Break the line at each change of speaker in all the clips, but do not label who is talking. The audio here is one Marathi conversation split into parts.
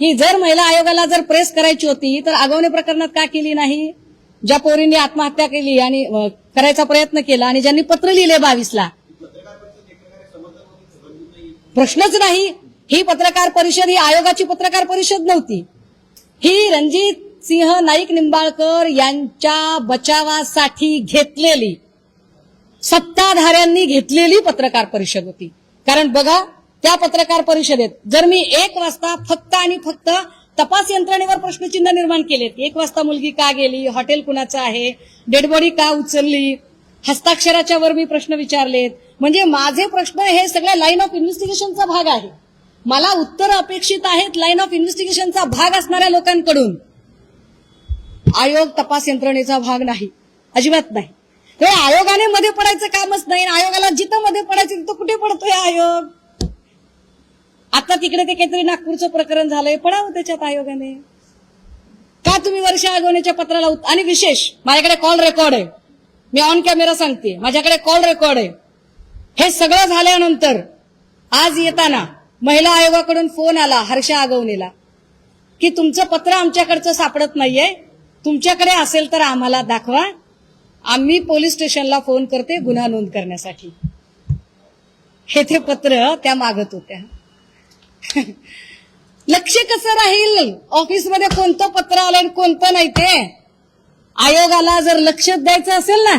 ही जर महिला आयोगाला जर प्रेस करायची होती तर आगवणे प्रकरणात का केली नाही? ज्या पोरींनी आत्महत्या केली आणि करायचा प्रयत्न केला आणि ज्यांनी पत्र लिहिले बावीसला. प्रश्नच नाही. ही पत्रकार परिषद ही आयोगाची पत्रकार परिषद नव्हती. ही रणजित सिंह नाईक निंबाळकर यांच्या बचावासाठी घेतलेली सत्ताधाऱ्यांनी घेतलेली पत्रकार परिषद होती. कारण बघा त्या पत्रकार परिषदेत जर मी एक वाजता फक्त आणि फक्त तपास यंत्रणेवर प्रश्नचिन्ह निर्माण केलेत एक वाजता मुलगी का गेली हॉटेल कुणाचं आहे डेडबॉडी का उचलली हस्ताक्षराच्या वर मी प्रश्न विचारलेत. म्हणजे माझे प्रश्न हे सगळ्या लाईन ऑफ इन्व्हेस्टिगेशनचा भाग आहे. मला उत्तर अपेक्षित आहेत लाईन ऑफ इन्व्हेस्टिगेशनचा भाग असणाऱ्या लोकांकडून. आयोग तपास यंत्रणेचा भाग नाही. अजिबात नाही. हे आयोगाने मध्ये पडायचं कामच नाही आणि आयोगाला जिथं मध्ये पडायचं तिथं कुठे पडतोय आयोग? आता तिकडे ते काहीतरी नागपूरचं प्रकरण झालंय पडावं त्याच्यात आयोगाने. का तुम्ही वर्षा आगवण्याच्या पत्राला उत- आणि विशेष माझ्याकडे कॉल रेकॉर्ड आहे. मी ऑन कॅमेरा सांगते माझ्याकडे कॉल रेकॉर्ड आहे. हे सगळं झाल्यानंतर आज येताना महिला आयोगाकडून फोन आला हर्षा आगवणीला की तुमचं पत्र आमच्याकडचं सापडत नाहीये तुमच्याकडे असेल तर आम्हाला दाखवा. आम्ही पोलीस स्टेशनला फोन करते गुन्हा नोंद करण्यासाठी. हे ते पत्र त्या मागत होत्या. लक्ष कसं राहील? ऑफिसमध्ये कोणतं पत्र आलं आणि कोणतं नाही ते? आयोगाला जर लक्ष द्यायचं असेल ना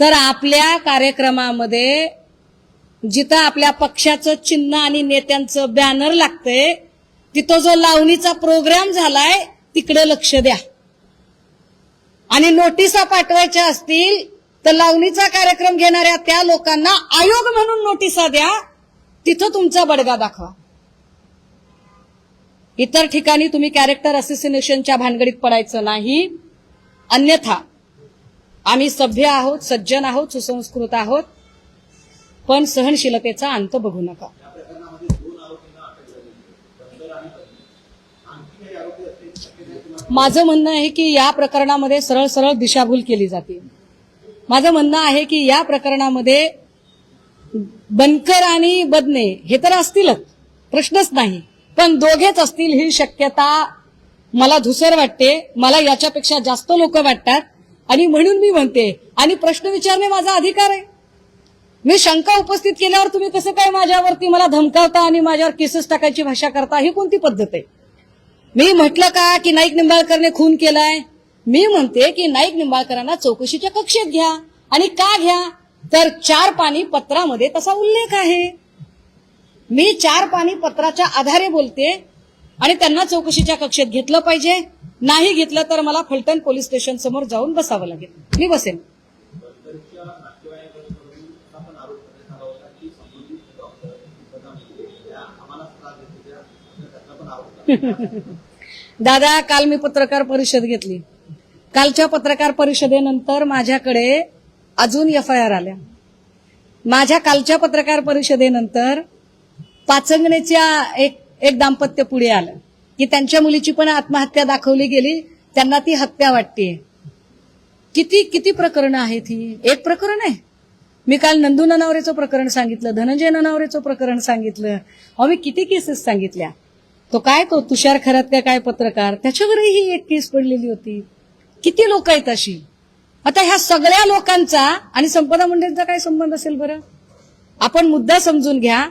तर आपल्या कार्यक्रमामध्ये जिथं आपल्या पक्षाचं चिन्ह आणि नेत्यांचं बॅनर लागतंय तिथं जो लावणीचा प्रोग्राम झालाय तिकडे लक्ष द्या. आणि नोटिसा पाठवायच्या असतील तर लावणीचा कार्यक्रम घेणाऱ्या त्या लोकांना आयोग म्हणून नोटिसा द्या. तिथं तुमचा बडगा दाखवा. इतर ठिकाणी तुम्ही कॅरेक्टर असोसिएशनच्या भानगडीत पडायचं नाही. अन्यथा आम्ही सभ्य आहोत सज्जन आहोत सुसंस्कृत आहोत पण सहनशीलतेचा अंत बघू नका. माझं म्हणणं आहे की या प्रकरणामध्ये सरळ सरळ दिशाभूल केली जाते. माझं म्हणणं आहे की या प्रकरणामध्ये बनकर आणि बदने हे तर असतीलच. प्रश्नच नाही. पण दोघेच असतील ही शक्यता मला धुसर वाटते. मला याच्यापेक्षा जास्त लोक वाटतात. आणि म्हणून मी म्हणते आणि प्रश्न विचारणे माझा अधिकार आहे. मी शंका उपस्थित केल्यावर तुम्ही कसं काय माझ्यावरती मला धमकावता आणि माझ्यावर केसेस टाकायची भाषा करता? ही कोणती पद्धत आहे? मी म्हटलं का की नाईक निंबाळकरने खून केलाय? मी म्हणते की नाईक निंबाळकरांना चौकशीच्या कक्षेत घ्या आणि का घ्या? तर चार पाणी पत्रामध्ये तसा उल्लेख आहे. मी चार पाणी पत्राच्या आधारे बोलते आणि त्यांना चौकशीच्या कक्षेत घेतलं पाहिजे. नाही घेतलं तर मला फलटण पोलीस स्टेशन समोर जाऊन बसावं लागेल. मी बसेन. दादा काल मी पत्रकार परिषद घेतली. कालच्या पत्रकार परिषदेनंतर माझ्याकडे अजून एफ आय आर आल्या. माझ्या कालच्या पत्रकार परिषदेनंतर पाचंगणेच्या एक एक दाम्पत्य पुढे आलं. की त्यांच्या मुलीची पण आत्महत्या दाखवली गेली त्यांना ती हत्या वाटते किती किती प्रकरणं आहेत ही? एक प्रकरण आहे. मी काल नंदू ननावरेचं प्रकरण सांगितलं धनंजय ननावरेचं प्रकरण सांगितलं. अहो मी किती केसेस सांगितल्या. तो काय तो तुषार खरात काय पत्रकार? त्याच्यावरही ही एक केस पडलेली होती. किती लोक आहेत अशी? आता ह्या सगळ्या लोकांचा आणि संपदा मंडळींचा काय संबंध असेल बरं? आपण मुद्दा समजून घ्या.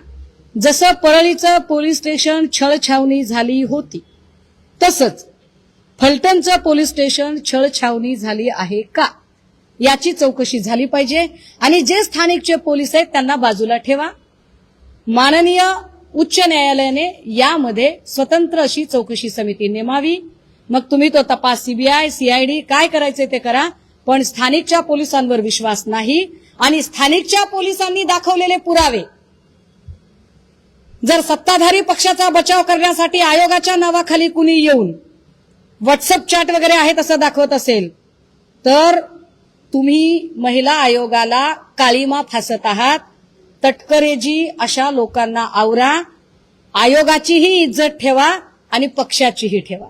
जसं परळीचं पोलीस स्टेशन छळछावणी झाली होती तसंच फलटणचं पोलीस स्टेशन छळछावणी झाली आहे का? याची चौकशी झाली पाहिजे. आणि जे स्थानिकचे पोलीस आहेत त्यांना बाजूला ठेवा. माननीय उच्च न्यायालयाने यामध्ये स्वतंत्र अशी चौकशी समिती नेमावी. मग तुम्ही तो तपास सीबीआय सीआयडी काय करायचे ते करा. पण स्थानिकच्या पोलिसांवर विश्वास नाही आणि स्थानिकच्या पोलिसांनी दाखवलेले पुरावे. जर सत्ताधारी पक्षाचा बचाव करण्यासाठी आयोगाच्या नावाखाली कुणी येऊन व्हॉट्सअप चॅट वगैरे आहेत असं दाखवत असेल तर तुम्ही महिला आयोगाला काळीमा फासत आहात तटकरेजी अशा लोकांना आवरा आयोगाचीही इज्जत ठेवा आणि पक्षाचीही ठेवा.